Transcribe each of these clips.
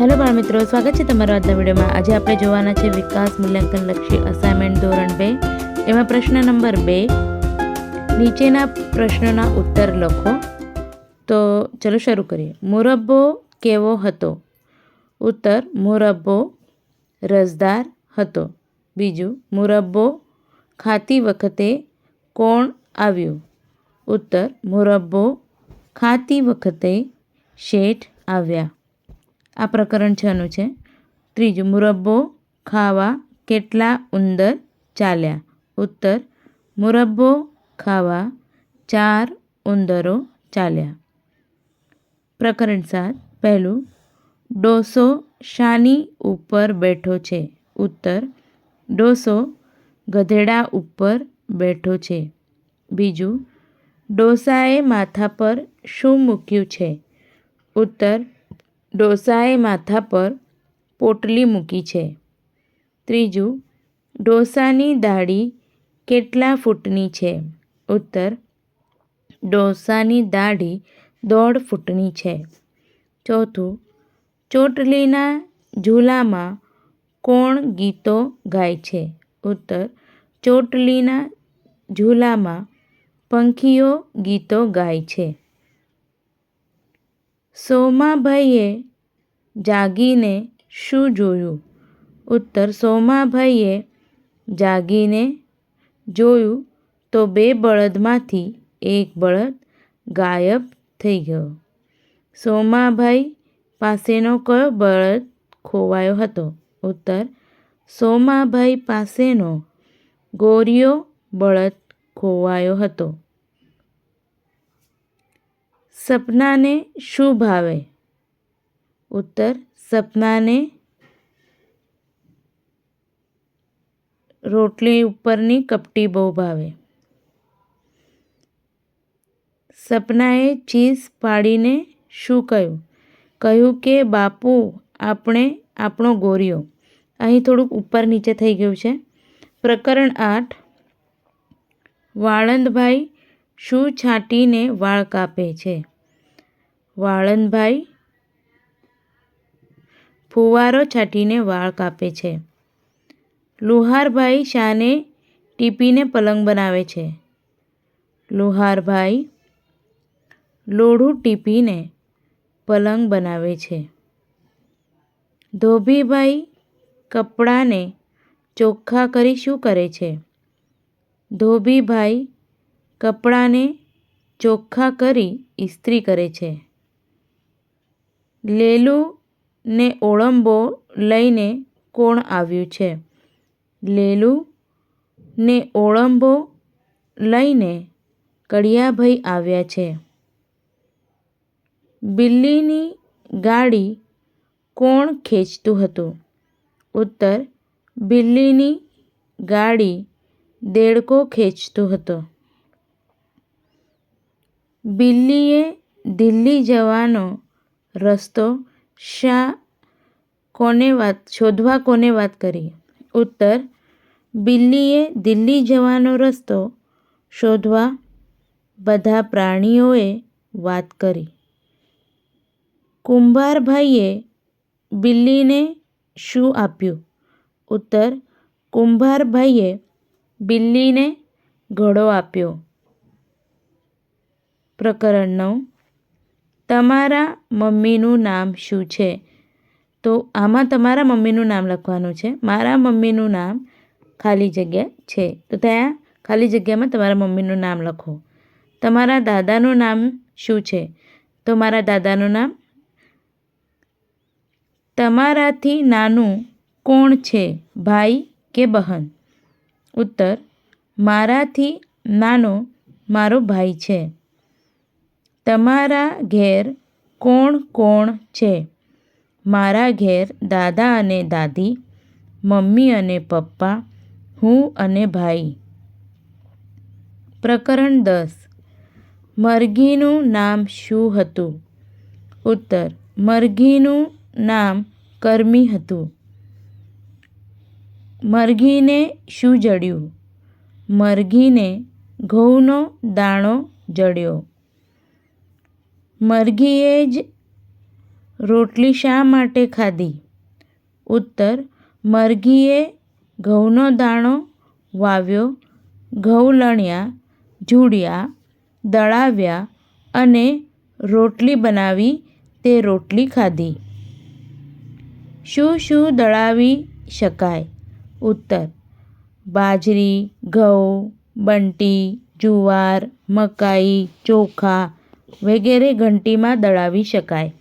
Hello બાળ મિત્રો, સ્વાગત છે તમારા આજના વિડીયોમાં. આજે આપણે જોવાના છે વિકાસ મૂલ્યાંકન લક્ષી અસાઇનમેન્ટ ધોરણ બે. એમાં પ્રશ્ન નંબર બે, નીચેના પ્રશ્નોના ઉત્તર લખો. તો ચલો શરૂ કરીએ. મુરબ્બો કેવો હતો? ઉત્તર મુરબ્બો રસદાર હતો. બીજું મુરબ્બો ખાતી વખતે કોણ આવ્યું? ઉત્તર મુરબ્બો ખાતી વખતે શેઠ આવ્યા. આ પ્રકરણ છનું છે. ત્રીજું, મુરબ્બો ખાવા કેટલા ઉંદર ચાલ્યા? ઉત્તર, મુરબ્બો ખાવા ચાર ઉંદરો ચાલ્યા. પ્રકરણ સાત, પહેલું, ડોસો શાની ઉપર બેઠો છે. ઉત્તર, ડોસો ગધેડા ઉપર બેઠો છે. બીજું, ડોસાએ માથા પર શું મૂક્યું છે? ઉત્તર ડોસાએ માથા પર પોટલી મૂકી છે. ત્રીજું, ડોસાની દાઢી કેટલા ફૂટની છે? ઉત્તર, ડોસાની દાઢી દોઢ ફૂટની છે. ચોથું, ચોટલીના ઝૂલામાં કોણ ગીતો ગાય છે? ઉત્તર, ચોટલીના ઝૂલામાં પંખીઓ ગીતો ગાય છે. સોમાભાઈએ જાગીને શું જોયું? ઉત્તર, સોમાભાઈએ જાગીને જોયું તો બે બળદમાંથી એક બળદ ગાયબ થઈ ગયો. સોમાભાઈ પાસેનો કયો બળદ ખોવાયો હતો? ઉત્તર, સોમાભાઈ પાસેનો ગોરીયો બળદ ખોવાયો હતો. સપનાને શું ભાવે? ઉત્તર, સપનાને રોટલી ઉપરની કપટી બહુ ભાવે. સપનાએ ચીઝ પાડીને શું કહ્યું? કહ્યું કે, બાપુ, આપણે આપણો ગોરિયો અહીં થોડુંક ઉપર નીચે થઈ ગયું છે. પ્રકરણ આઠ. વાળંદભાઈ શું છાંટીને વાળ કાપે છે? વાળંદભાઈ ફુવારો છાંટીને વાળ કાપે છે. લુહારભાઈ શાને ટીપીને પલંગ બનાવે છે. લુહારભાઈ લોઢું ટીપીને પલંગ બનાવે છે. ધોબીભાઈ કપડાને ચોખ્ખા કરી શું કરે છે? ધોબીભાઈ કપડાને ચોખ્ખા કરી ઇસ્ત્રી કરે છે. લેલુને ઓળંબો લઈને કોણ આવ્યું છે? લેલુ ને ઓળંબો લઈને કડિયાભાઈ આવ્યા છે. બિલ્લીની ગાડી કોણ ખેંચતું હતું? ઉત્તર, બિલ્લીની ગાડી દેડકો ખેંચતો હતો. બિલ્લીએ દિલ્હી જવાનો રસ્તો શા કોને વાત, શોધવા કોને વાત કરી? ઉત્તર, બિલ્લીએ દિલ્હી જવાનો રસ્તો શોધવા બધા પ્રાણીઓએ વાત કરી. કુંભારભાઈએ બિલ્લીને શું આપ્યું? ઉત્તર, કુંભારભાઈએ બિલ્લીને ઘડો આપ્યો. પ્રકરણ નવ. તમારા મમ્મીનું નામ શું છે? તો આમાં તમારા મમ્મીનું નામ લખવાનું છે. મારા મમ્મીનું નામ ખાલી જગ્યા છે. તો ત્યાં ખાલી જગ્યામાં તમારા મમ્મીનું નામ લખો. તમારા દાદાનું નામ શું છે? તો મારા દાદાનું નામ તમારાથી નાનું કોણ છે? ભાઈ કે બહેન? ઉત્તર, મારાથી નાનો મારો ભાઈ છે. તમારા ઘેર કોણ કોણ છે? મારા ઘેર દાદા અને દાદી, મમ્મી અને પપ્પા, હું અને ભાઈ. પ્રકરણ દસ. મરઘીનું નામ શું હતું? ઉત્તર. મરઘીનું નામ કર્મી હતું. મરઘીને શું જડ્યું? મરઘીને ઘઉંનો દાણો જડ્યો. મરઘીએ જ રોટલી શા માટે ખાધી? ઉત્તર, મરઘીએ ઘઉંનો દાણો વાવ્યો, ઘઉં લણ્યા, ઝૂડ્યા, દળાવ્યા અને રોટલી બનાવી તે રોટલી ખાધી. શું શું દળાવી શકાય? ઉત્તર, બાજરી, ઘઉં, બંટી, જુવાર, મકાઈ, ચોખા વગેરે ઘંટીમાં દળાવી શકાય.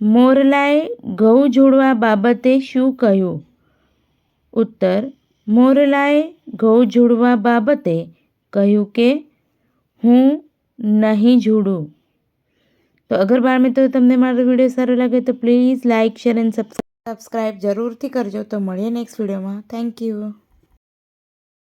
મોરલાએ ઘઉં જોડવા બાબતે શું કહ્યું? ઉત્તર, મોરલાએ ઘઉં જોડવા બાબતે કહ્યું કે, હું નહીં જોડું. તો અગર બાળ મિત્રો, તમને મારો વીડિયો સારો લાગે તો please like share, and subscribe જરૂરથી કરજો. તો મળીએ નેક્સ્ટ વિડીયોમાં. Thank you.